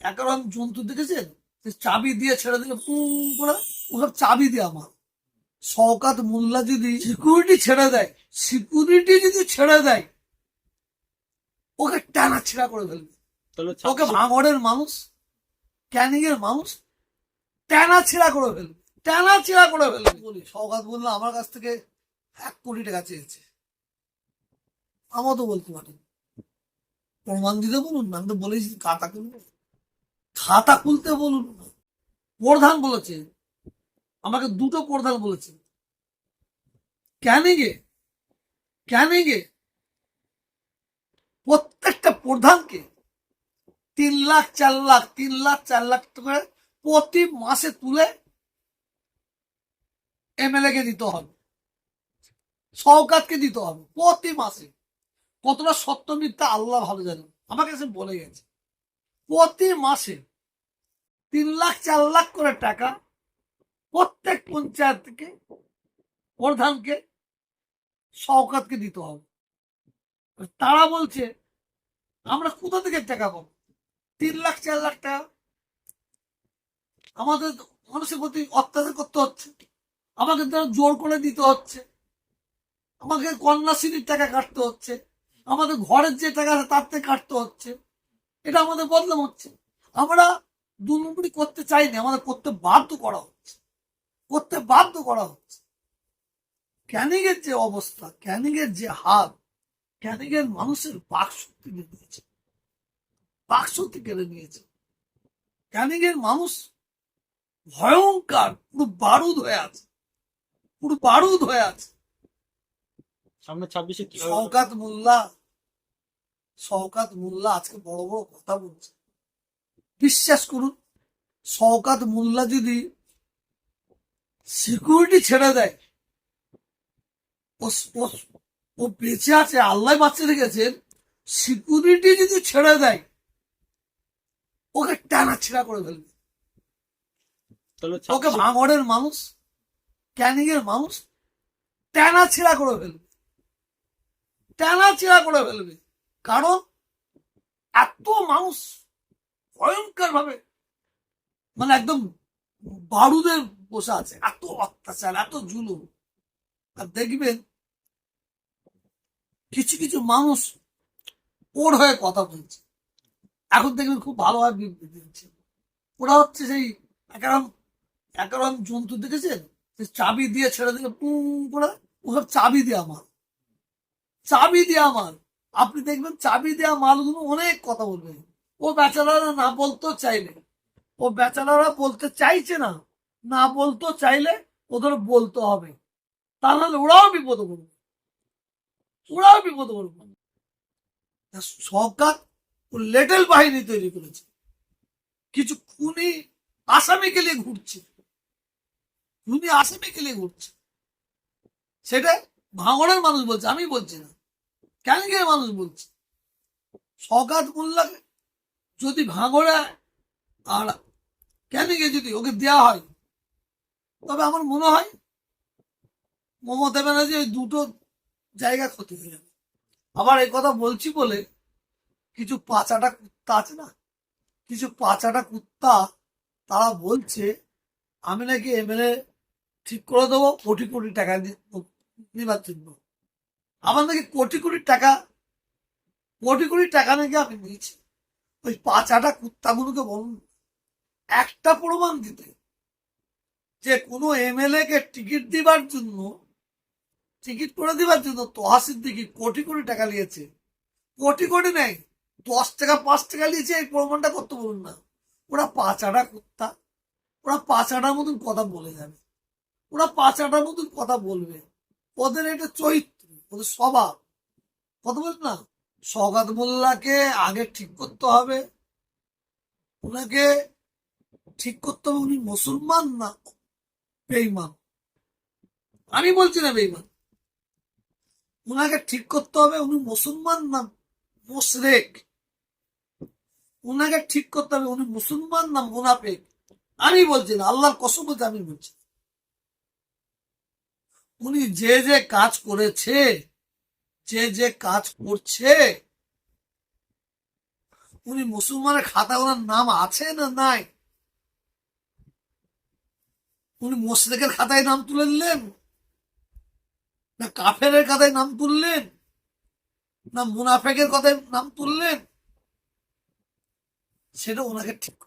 একরকম জন্তু দেখেছেন? চাবি দিয়ে ছেড়ে দিলে পুম করে ওসব চাবি দিয়ে আমার। শওকাত মোল্লা যদি সিকিউরিটি ছেড়ে দেয় সিকিউরিটি যদি ছেড়ে দেয় ওকে টানা ছেঁড়া করে ফেলবে। ওকে ভাঙড়ের মানুষ ক্যানিং এর মানুষ টানা ছেঁড়া করে ফেলবে। টানা ছেঁড়া করে ফেলবে। বলি সৌগাত বলল আমার কাছ থেকে এক কোটি টাকা চেয়েছে। আমার তো বলতে পারি প্রমাণ দিতে বলুন না আমি তো বলেছি খাতা খুলবে খাতা খুলতে বলুন। প্রধান বলেছে আমাকে দুটো প্রধান বলেছে ক্যানিংয়ে ক্যানিংয়ে প্রত্যেকটা প্রধানকে তিন লাখ, চার লাখ, তিন লাখ, চার লাখ করে প্রতি মাসে তুলে এমএলএ কে দিতে হবে। সরকারকে দিতে হবে প্রতি মাসে। কতটা সত্য মিথ্যা আল্লাহ ভালো জানেন। আমাকে সে বলে গেছে। প্রতি মাসে তিন লাখ, চার লাখ করে টাকা প্রত্যেক পঞ্চায়েত থেকে প্রধানকে সরকারকে দিতে হবে। তারা বলছে, আমরা কোথা থেকে টাকা পাবো? তিন লাখ, চার লাখ টাকা। আমাদের মানুষের প্রতি অত্যাচার করতে হচ্ছে। আমাকে তারা জোর করে দিতে হচ্ছে। আমাকে কন্যাশ্রীর টাকা কাটতে হচ্ছে। আমাদের ঘরের যে টাকা তার থেকে কাটতে হচ্ছে। এটা আমাদের বদলাম হচ্ছে। আমরা দু নম্বরই করতে চাইনি আমাদের করতে বাধ্য করা হচ্ছে। করতে বাধ্য করা হচ্ছে। ক্যানিং এর যে অবস্থা ক্যানিং এর যে হাল ক্যানিং মানুষের বাক শক্তি নিয়ে নিয়েছে। বাক শক্তি কেড়ে নিয়েছে। ক্যানিং মানুষ ভয়ঙ্কর পুরো বারুদ হয়ে আছে। পুরো বারুদ হয়ে আছে। সামনে ছাব্বিশে শওকাত মোল্লা শওকাত মোল্লা আজকে বড় বড় কথা বলছে। বিশ্বাস করুন শওকাত মোল্লা যদি সিকিউরিটি ছেড়ে দেয় ও বেঁচে আছে আল্লাহ বাঁচিয়ে রেখেছেন সিকিউরিটি যদি ছেড়ে দেয় ওকে টানা ছেঁড়া করে ফেলবে। ওকে ভাঙড়ের মানুষ ক্যানিং এর মানুষ টানা ছেঁড়া করে ফেলবে। টানা ছেঁড়া করে ফেলবে। কারণ এত মানুষ ভয়ঙ্কর ভাবে মানে একদম বারুদের বসে আছে। এত অত্যাচার, এত জুলুম। আর দেখবেন, কিছু কিছু মানুষ ওর হয়ে কথা বলছে। এখন দেখবেন খুব ভালোভাবে বিবৃতি দিচ্ছে। ওরা হচ্ছে সেই একরকম একরকম জন্তু, দেখেছেন? চাবি দিয়ে ছেড়ে দিলে পুম করে, ওসব চাবি দিয়ে মাল। চাবি দিয়ে মাল। আপনি দেখবেন, চাবি দেওয়া মালগুলো অনেক কথা বলবে ও বেচারারা না বলতেও চাইলে, ও বেচারারা বলতে চাইছে না না বলতেও চাইলে ওদের বলতে হবে। তা নাহলে ওরাও বিপদে পড়বে ওরাও বিপদে পড়বে সরকার লেটেল বাহিনী তৈরি করেছে। কিছু খুনি আসামিকে নিয়ে ঘুরছে। খুনি আসামিকে নিয়ে ঘুরছে। সেটা ভাঙড়ের মানুষ বলছে, আমি বলছি না। ক্যানিংয়ের মানুষ বলছে। সকাত মোল্লাকে যদি ভাঙড়ে আর ক্যানিংয়ে যদি ওকে দেওয়া হয়? তবে আমার মনে হয় মমতা ব্যানার্জি ওই দুটো জায়গা ক্ষতি হয়ে যাবে। আবার এই কথা বলছি বলে কিছু পাচাটা কুত্তা আছে না? কিছু পাচাটা কুত্তা তারা বলছে, আমি নাকি এমএলএ ঠিক করে দেবো, কোটি কোটি টাকা জন্য। আমার নাকি কোটি কোটি টাকা, কোটি কোটি টাকা নাকি আমি নিয়েছি। ওই পাঁচাটা কুত্তাগুলোকে বলুন একটা প্রমাণ দিতে। যে কোনো এমএলএ কে টিকিট দিবার জন্য, টিকিট করে দিবার জন্য তহাসির দিকে কোটি কোটি টাকা নিয়েছে। কোটি কোটি নেই দশ টাকা, পাঁচ টাকা নিয়েছে, এই প্রমাণটা করতে বলুন না। ওরা পাঁচাটা কুত্তা। ওরা পাঁচাটার মতন কথা বলে যাবে। ওরা পাঁচাটার মতন কথা বলবে। ওদের এটা চরিত্র, ওদের স্বভাব। কথা বলছে না। সগাত মোল্লাকে আগে ঠিক করতে হবে। ওনাকে ঠিক করতে হবে, উনি মুসলমান না বেইমান আমি বলছি না বেইমান ওনাকে ঠিক করতে হবে, উনি মুসলমান না মোশরেক। ওনাকে ঠিক করতে হবে, উনি মুসলমান না মুনাফেক। আমি বলছি না, আল্লাহর কসম আমি বলছি উনি যে যে কাজ করেছে যে যে কাজ করছে, উনি মুসলমানের খাতা ওনার নাম আছে না নাই? উনি মোশরেকের খাতায় নাম তুলে দিলেন না কাফের খাতায় নাম তুললেন? না মুনাফেকের কথায় নাম তুললেন? সেটা ওনাকে ঠিক